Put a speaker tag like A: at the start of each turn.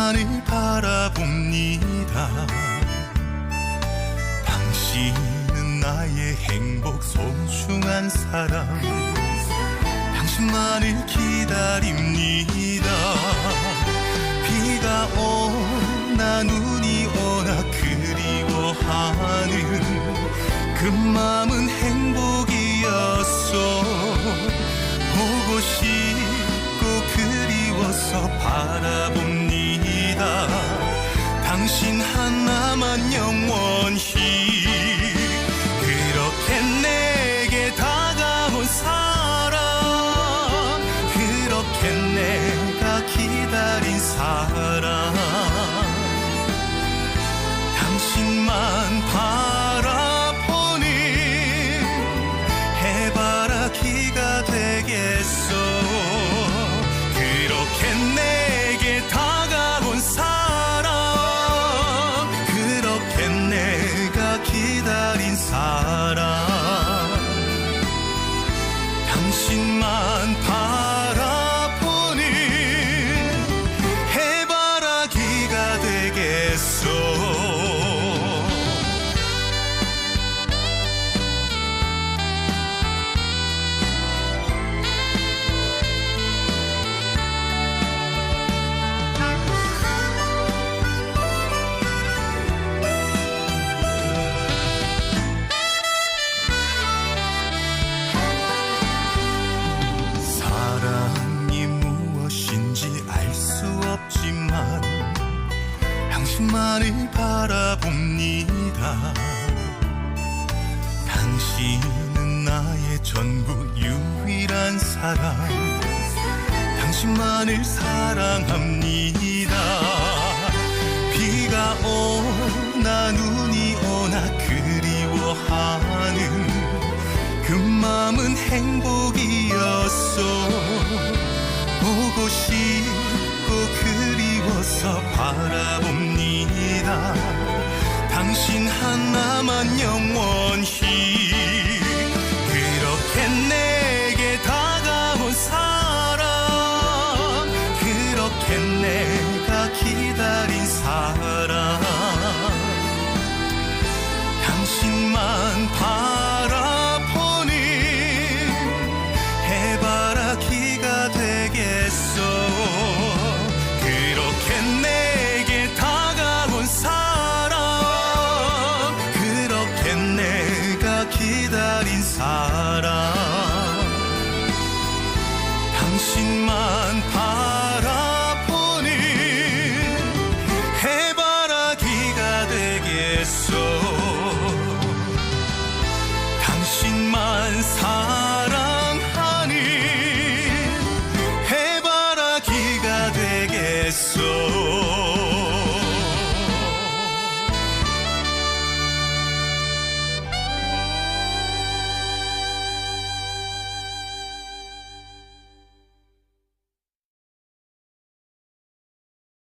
A: 당신만을 바라봅니다. 당신은 나의 행복 소중한 사람 당신만을 기다립니다. 비가 오나 눈이 오나 그리워하는 그 마음은 행복 바라봅니다 당신 하나만 영원히 그렇게 내게 다가온 사람 그렇게 내가 기다린 사람. 당신만 바라보는 해바라기가 되겠어 당신만 당신만을 바라봅니다. 당신은 나의 전부 유일한 사랑. 당신만을 사랑합니다. 비가 오나 눈이 오나 그리워하는 그 마음은 행복이었어 보고 싶 하나만 영원 사람 당신만 바라보는 해바라기가 되겠어 당신만 사랑하는 해바라기가 되겠어